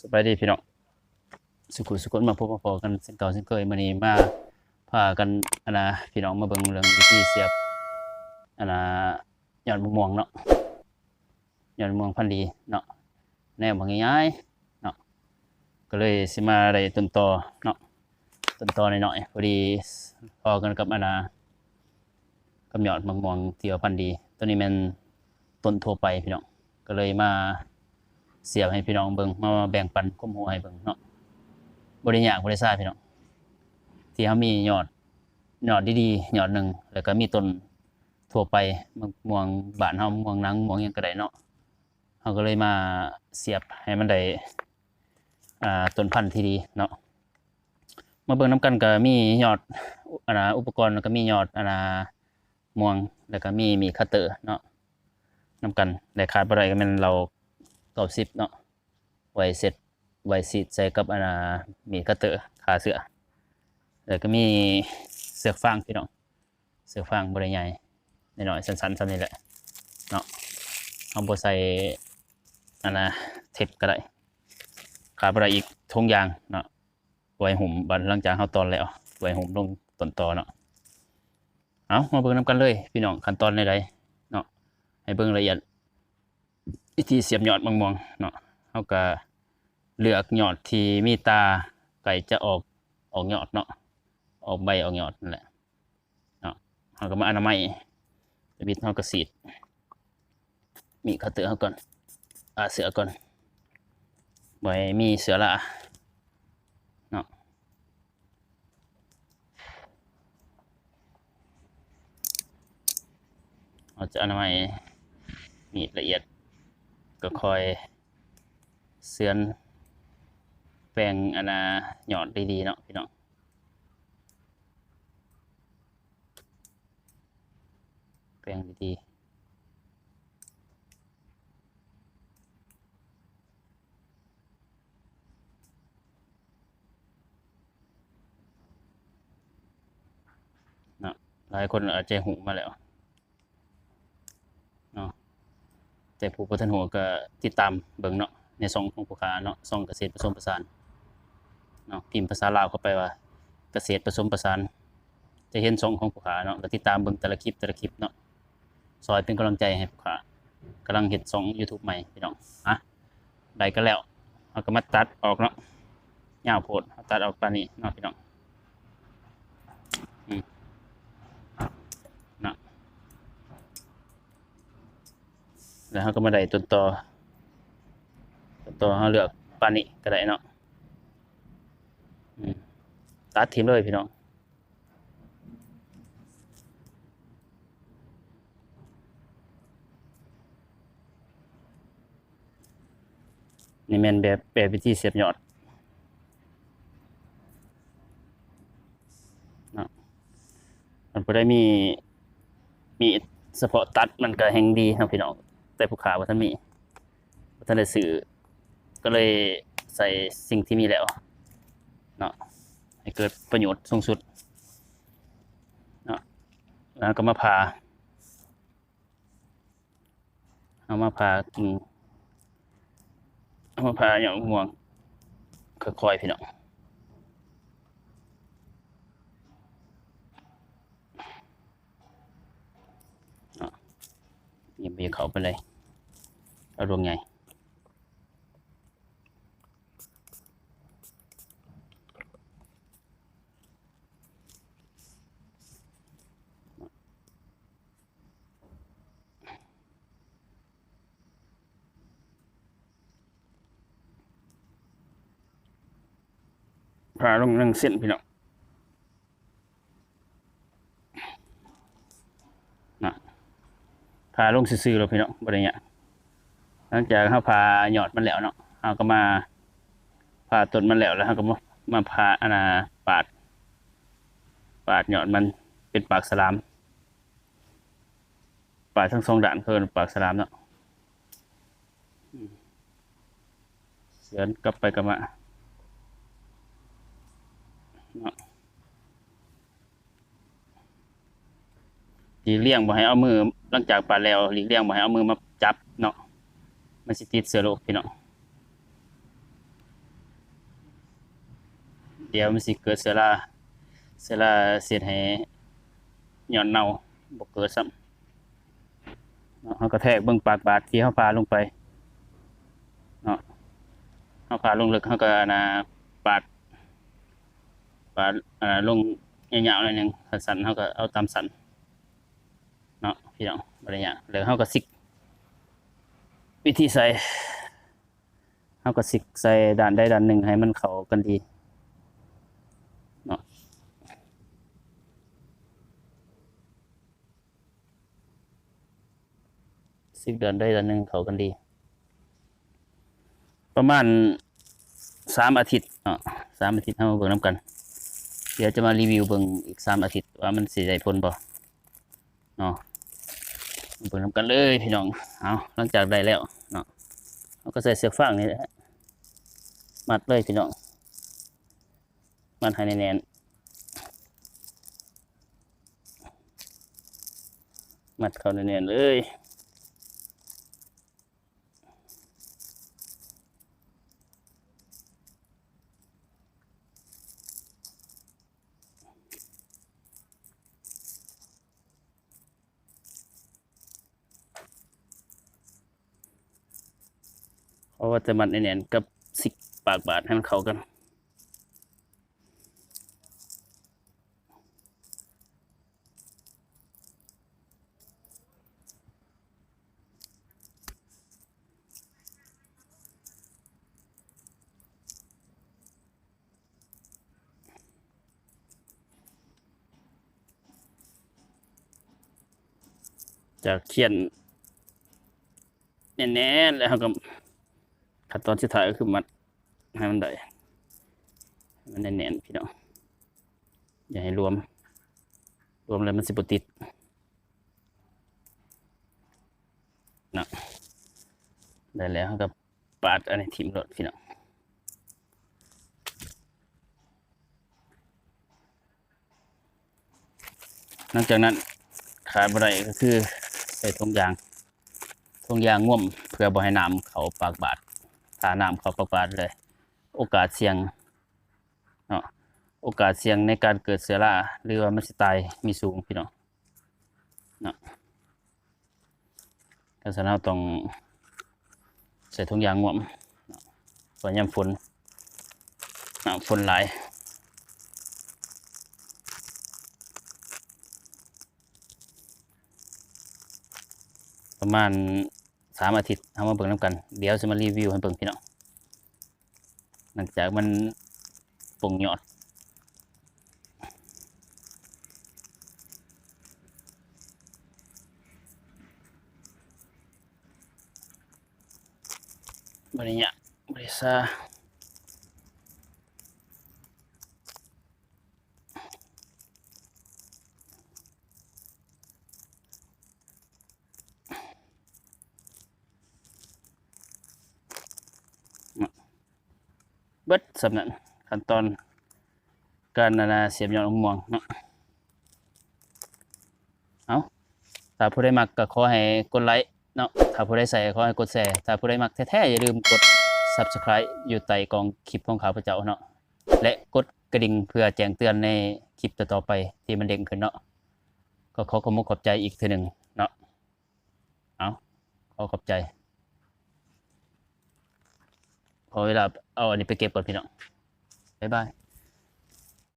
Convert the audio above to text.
สบายดีพี่น้องสุขุสุขนมาพบมาพอกันเส้นเก่าเส้นเคยมื้อนี้มาพากันอันนะพี่น้องมาเบิ่งเรื่องวิธีเสียบอันนะยอดมะม่วงเนาะยอดมะม่วงพันดีเนาะแนวบางง่ายๆเนาะก็เลยสิมาได้ต้นตอเนาะต้นตอหน่อยๆพอดีพอกันกับอันนะกับยอดมะม่วงที่ว่าพันดีตัวนี้มันต้นทั่วไปพี่น้องก็เลยมา เสียบให้พี่น้องเบิ่งมาแบ่งปันก้มหัวให้เบิ่งเนาะบริยากบริษัทพี่น้องที่เขามียอดยอดดีๆยอดหนึ่งแล้วก็มีต้นทั่วไปมะม่วงบานเฮามะม่วงนังม่วงยังก็ไดเนาะเขาก็เลยมาเสียบให้มันได้อ่าต้นพันธุ์ที่ดีเนาะมาเบิ่งน้กันก็มียอดอันนอุปกรณ์แล้วก็มียอดอันนม่วงแล้วก็มีมีคัตเตอร์เนาะนํกันแต่ขาดบ่ได้ก็แม่นเรา เก้าสิบเนาะไว้เสร็จไว้สีใส่กับอันน่ะมีกระเตอขาเสือแล้วก็มีเสือกฟางพี่น้องเสือกฟางบริใหญ่หน่อยๆสั้นๆสั้นนี่แหละเนาะเอาบใส่อันน่ะเทปก็ได้ขาบอะไรอีกทงยางเนาะไว้หุ่มบันหลังจากเขาตอนแล้วไว้หุ่มลงต้นต่อเนาะเอามาเบิ่งน้ำกันเลย พี่น้องขั้นตอนในใดเนาะให้เบิ่งละเอียด วิธีเสียบยอดมะม่วงเนาะเขาก็เลือกยอดที่มีตาไก่จะออกออกยอดเนาะออกใบออกยอดนั่นแหละเนาะเขาก็มาอนามัยบิดเขาก็สีดมีขัตเตอเขาก่อนอาเสือก่อนไว้มีเสือละเนาะเราจะอนามัยมีดละเอียด ก็คอยเสือนแปลงอันนาหยอดดีๆเนาะพี่น้องแปลงดีๆเนาะหลายคนอาจจะหูมาแล้วเนาะ แต่ผู้พัฒนหัวก็ติดตามเบิ่งเนาะในซองของผู้ค้าเนาะซองเกษตรผสมผสานเนาะพิมพ์ภาษาลาวเข้าไปว่า เกษตรผสมผสาน จะเห็นซองของผู้ค้าเนาะก็ติดตามเบิ่งแต่ละคลิปแต่ละคลิปเนาะซอยเป็นกำลังใจให้ผู้ค้ากำลังเฮ็ดซอง YouTube ใหม่พี่น้องอะได้ก็แล้วเราก็มาตัดออกเนาะยาวโพดเอาตัดออกปานนี้เนาะพี่น้องอืมเนาะ แล้วเขาก็มาได้ต้นต่อต้นตอเขาเลือกปานนี้ก็ได้เนาะตัดทิ้งเลยพี่น้องนี่แมนแบบแบบวิธีเสียบยอดเนาะมันบ่ได้มี มีเฉพาะตัดมันก็แห่งดีเนาะพี่น้อง แต่ผู้ขาว่าท่านมีว่าท่านได้สื่อก็เลยใส่สิ่งที่มีแล้วเนาะให้เกิดประโยชน์สูงสุดเนาะแล้วก็มาพาเอามาพากินเอามาพาอย่างม่วงค่อยๆพี่น้อง อย่าไปเขาไปเลยเอาดวงใหญ่พาลงนั่งเส้นพี่น้องนะ พาลงซื่อๆแล้วพี่เน้องบริเนี้ยหลังจากเขาพาหยอดมันแล้วเนาะเขาก็มาพาต้นมันแล้วแล้วเขาก็มามาพาอนาปาด ปาดหยอดมันเป็นปากสลาม ปาดทั้งสองด่านเพิ่นปากสลามเนาะเสือนกลับไปกลับมาเนาะ หลีกเลี่ยงบ่ให้เอามือหลังจากปาดแล้วหลีกเลี่ยงบ่ให้เอามือมาจับเนาะมันสิติดเสือโรคพี่เน้องเดี๋ยวมันสิเกิดเสือราเสือราเสียดให้หย่อนเน่าบ่เกิดซ้ำเนาะเฮากระแทกเบิ่งปากบาดที่เฮาพาลงไปเนาะเฮาพาลงลึกเฮาก็นะปาดปาดอ่าลงยาวๆหน่อยหนึงสันเฮาก็เอาตามสั้น เนาะพี่น้องบ่ได้ยากแล้วเฮาก็ซิก วิธีใส่เฮาก็ซิกใส่ด้านใดด้านหนึ่งให้มันเข้ากันดีเนาะสิบเดือนได้ดือนหนึ่งเขากันดี ประมาณสามอาทิตย์เนาะสามอาทิตย์ให้มาเบิ่งน้ำกันเดี๋ยวจะมารีวิวเบิ่งอีกสามอาทิตย์ว่ามันสิได้ผลบ่เนาะ เปิดน้ำกันเลยพี่น้องเอาหลังจากได้แล้วเนาะเราก็ใส่เสือกฟางนี่แหละมัดเลยพี่น้องมัดให้แน่นมัดเข้าแน่นเลย ราะว่าจะมัดแน่นๆกับสิกปากบาดให้มันเข้ากันจากเขียนแน่นๆแล้วก็ ขั้นตอนสุดท้ายก็คือมัดให้มันได้มันแน่นๆพี่น้องอย่าให้รวม รวมแล้วมันสิบติดนะได้แล้วเราก็ปาดอันนี้ทิมรถพี่น้องหลังจากนั้นขาดบ่ได้ก็คือใส่ทงยางทงยางง่วมเพื่อบ่ให้น้ำเขาปากบาดาน้ำเขาปากบาดเลย โอกาสเสี่ยงเนาะโอกาสเสี่ยงในการเกิดเสือราหรือว่ามันสิตายมีสูงพี่น้องเนาะก็ฉะนั้นเราต้องใส่ทงยางงวมเนาะเพราะยามฝนน้ำฝนหลายประมาณ สามอาทิตย์เอามาเบิ่งน้ำกัน เดี๋ยวจะมารีวิวให้เบิ่งพี่น้องหลังจากมันป่งยอดบริญะบริษัท เบิดสำนักขั้นตอนการนานาเสียบยอดมะม่วงเนาะเอาถ้าผู้ใดมักก็ขอให้กดไลค์เนาะถ้าผู้ใดใส่ขอให้กดแชร์ถ้าผู้ใดมักแท้ๆอย่าลืมกด Subscribe อยู่ใต้กองคลิปของข้าพเจ้าเนาะและกดกระดิ่งเพื่อแจ้งเตือนในคลิปต่อๆไปที่มันเด้งขึ้นเนาะก็ขอขอบคุณขอบใจอีกทีหนึ่งเนาะเอาขอขอบใจ พอเวลาเอาอันนี้ไปเก็บก่อนพี่น้องบ๊ายบาย